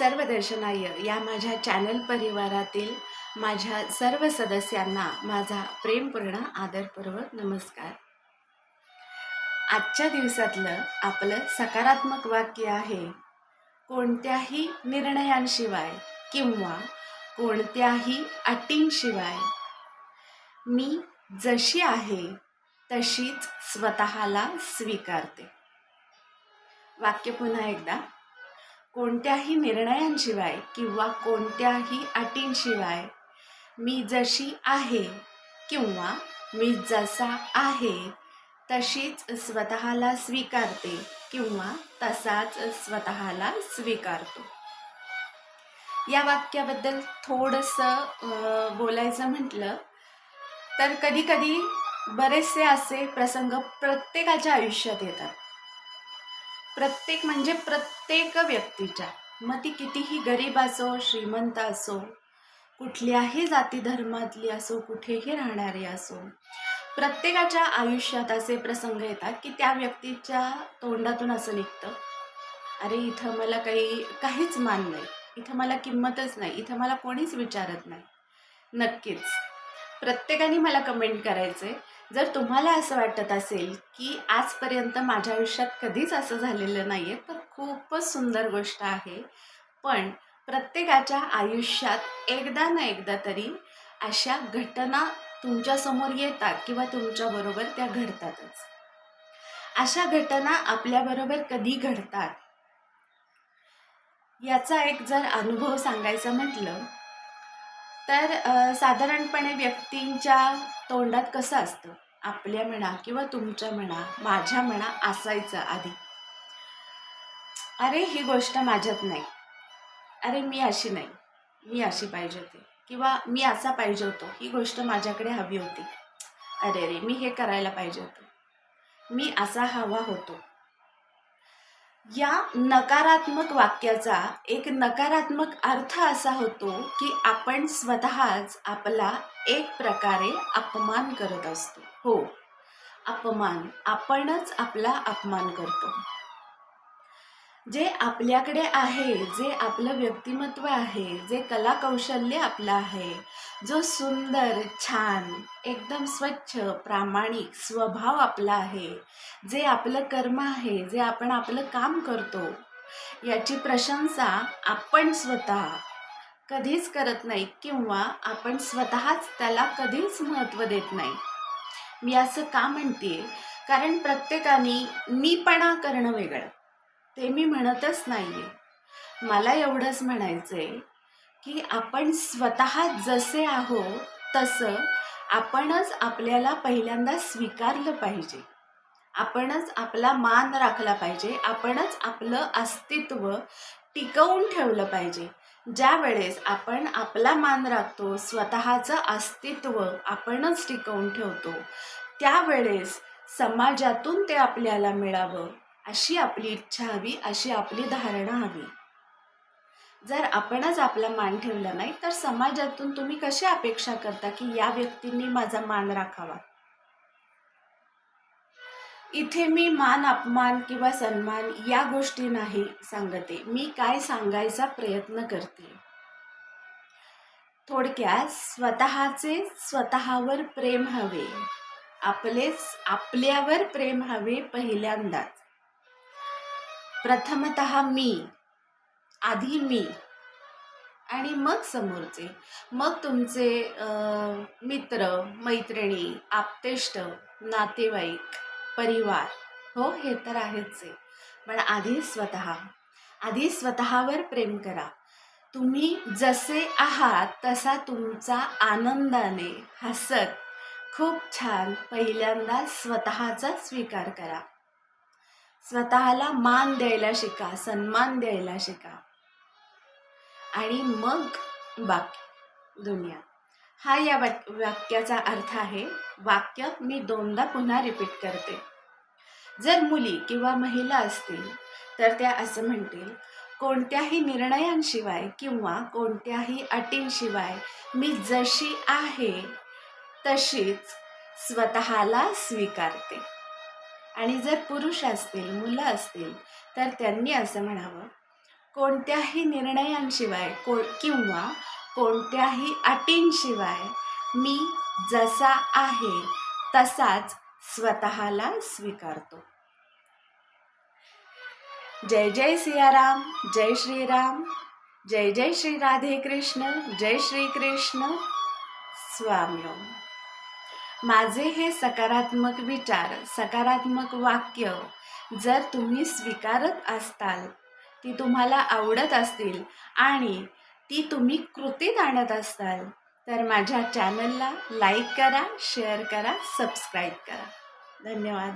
सर्व दर्शनाय या माझ्या चॅनल परिवारातील माझ्या सर्व सदस्यांना माझा प्रेमपूर्ण आदरपूर्वक नमस्कार. आजच्या दिवसातलं आपलं सकारात्मक वाक्य आहे कोणत्याही निर्णयांशिवाय किंवा कोणत्याही अटींशिवाय. मी जशी आहे तशीच स्वतःला स्वीकारते. वाक्य पुन्हा एकदा. कोणत्याही निर्णयांशिवाय किंवा कोणत्याही अटींशिवाय मी जशी आहे किंवा मी जसा आहे तशीच स्वतःला स्वीकारते किंवा तसाच स्वतःला स्वीकारतो. या वाक्याबद्दल थोडंसं बोलायचं म्हटलं तर कधी कधी बरेचसे असे प्रसंग प्रत्येकाच्या आयुष्यात येतात. प्रत्येक म्हणजे प्रत्येक व्यक्तीच्या. मग ती कितीही गरीब असो श्रीमंत असो कुठल्याही जाती धर्मातली असो कुठेही राहणारी असो प्रत्येकाच्या आयुष्यात असे प्रसंग येतात की त्या व्यक्तीच्या तोंडातून असं निघतं अरे इथं मला काही काहीच मान नाही. इथं मला किंमतच नाही. इथं मला कोणीच विचारत नाही. नक्कीच. प्रत्येकाने मला कमेंट करायचे जर तुम्हाला असं वाटत असेल की आजपर्यंत माझ्या आयुष्यात कधीच असं झालेलं नाही आहे तर खूपच सुंदर गोष्ट आहे. पण प्रत्येकाच्या आयुष्यात एकदा ना एकदा तरी अशा घटना तुमच्यासमोर येतात किंवा तुमच्याबरोबर त्या घडतातच. अशा घटना आपल्याबरोबर कधी घडतात? याचा एक जर अनुभव सांगायचा म्हटलं तर साधारणपणे व्यक्तींच्या तोंडात कसं असतं? आपल्या म्हणा किंवा तुमच्या म्हणा माझ्या म्हणा असायचं आधी. अरे ही गोष्ट माझ्यात नाही. अरे मी अशी नाही. मी अशी पाहिजे होती. किंवा मी असा पाहिजे होतो. ही गोष्ट माझ्याकडे हवी होती. अरे रे मी हे करायला पाहिजे होतं. मी असा हवा होतो. या नकारात्मक वाक्याचा एक नकारात्मक अर्थ असा होतो की आपण स्वतःच आपला एक प्रकारे अपमान करत असतो. हो अपमान आपणच आपला अपमान करतो. जे आपल्याकडे आहे जे आपलं व्यक्तिमत्व आहे जे कलाकौशल्य आपलं आहे जो सुंदर छान एकदम स्वच्छ प्रामाणिक स्वभाव आपला आहे जे आपलं कर्म आहे जे आपण आपलं काम करतो याची प्रशंसा आपण स्वतः कधीच करत नाही किंवा आपण स्वतःच त्याला कधीच महत्त्व देत नाही. मी असं का म्हणते कारण प्रत्येकाने मीपणा करणं वेगळं. ते मी म्हणतच नाही आहे मला एवढंच म्हणायचं आहे की आपण स्वतः जसे आहो तसं आपणच आपल्याला पहिल्यांदा स्वीकारलं पाहिजे. आपणच आपला मान राखला पाहिजे. आपणच आपलं अस्तित्व टिकवून ठेवलं पाहिजे. ज्या वेळेस आपण आपला मान राखतो स्वतःचं अस्तित्व आपणच टिकवून ठेवतो त्यावेळेस समाजातून ते आपल्याला मिळावं. अशी आपली इच्छा हवी अशी आपली धारणा हवी. जर आपणच आपला मान ठेवला नाही तर समाजातून तुम्ही कशी अपेक्षा करता की या व्यक्तींनी माझा मान राखावा? इथे मी मान अपमान किंवा सन्मान या गोष्टी नाही सांगते. मी काय सांगायचा प्रयत्न करते. थोडक्यात स्वतःचे स्वतःवर प्रेम हवे. आपलेच आपल्यावर प्रेम हवे पहिल्यांदाच. प्रथमत मी आधी मी आणि मग समोरचे. मग तुमचे मित्र मैत्रिणी आप्तेष्ट नातेवाईक परिवार. हो हे तर आहेच. आहे पण आधी स्वतः. आधी स्वतःवर प्रेम करा. तुम्ही जसे आहात तसा तुमचा आनंदाने हसत खूप छान पहिल्यांदा स्वतःचा स्वीकार करा. स्वतःला मान द्यायला शिका सन्मान द्यायला शिका. आणि मग बाकी दुनिया. हा या वाक वाक्याचा अर्थ आहे वाक्य मी दोनदा पुन्हा रिपीट करते. जर मुली किंवा महिला असतील तर त्या असं म्हणतील कोणत्याही निर्णयांशिवाय किंवा कोणत्याही अटींशिवाय मी जशी आहे तशीच स्वतःला स्वीकारते. आणि जर पुरुष असतील मुलं असतील तर त्यांनी असं म्हणावं कोणत्याही निर्णयांशिवाय को किंवा कोणत्याही अटींशिवाय मी जसा आहे तसाच स्वतःला स्वीकारतो. जय जय सियाराम जय श्रीराम जय जय श्री राधे कृष्ण जय श्री कृष्ण स्वामी माझे हे सकारात्मक विचार सकारात्मक वाक्य जर तुम्ही स्वीकारत असताल ती तुम्हाला आवडत असतील आणि ती तुम्ही कृतीत आणत असाल तर माझ्या चॅनलला लाईक करा शेअर करा सबस्क्राईब करा. धन्यवाद.